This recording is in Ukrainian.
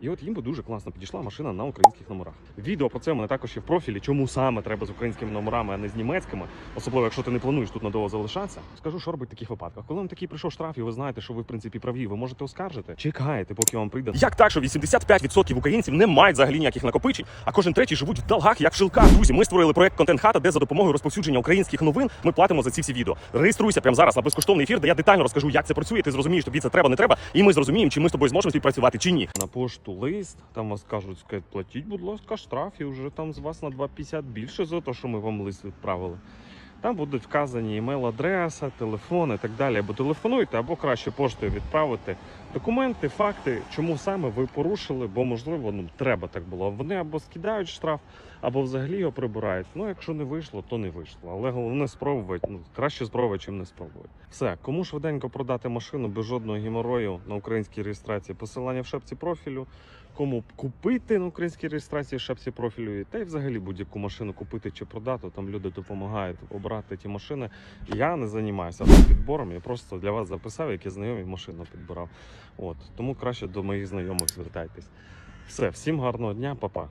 І от їм би дуже класно підійшла машина на українських номерах. Відео про це в мене також є в профілі. Чому саме треба з українськими номерами, а не з німецькими, особливо якщо ти не плануєш тут надовго залишатися. Скажу, що робить в таких випадках. Коли вам такий прийшов штраф, і ви знаєте, що ви в принципі праві, ви можете оскаржити. Чекаєте, поки вам прийде. Як так, що 85% українців не мають взагалі ніяких накопичень, а кожен третій живуть в долгах, як в жилках. Друзі, ми створили проект Контент Хата, де за допомогою розповсюдження українських новин ми платимо за ці всі відео. Реєструйся прямо зараз на безкоштовний ефір, де я детально розкажу, як це працює. Ти зрозумієш, тобі це треба, не треба, і ми зрозуміємо, чи ми з тобою зможемо співпрацювати чи ні. На пошту лист там вас кажуть, платіть, будь ласка, штраф, і вже там з вас на 2,50 більше за те, що ми вам лист відправили. Там будуть вказані імейл-адреса, телефон і так далі. Або телефонуйте, або краще поштою відправити документи, факти, чому саме ви порушили, бо можливо ну треба так було. Вони або скидають штраф, або взагалі його прибирають. Ну, якщо не вийшло, то не вийшло. Але головне спробувати. Ну краще спробувати, чим не спробувати. Все, кому швиденько продати машину без жодного геморою на українській реєстрації, посилання в шапці профілю. Кому купити на українській реєстрації в шапці профілю, та й взагалі будь-яку машину купити чи продати. Там люди допомагають обрати ті машини. Я не займаюся підбором, я просто для вас записав, які знайомі машину підбирав. От тому краще до моїх знайомих звертайтесь. Все, всім гарного дня, па-па.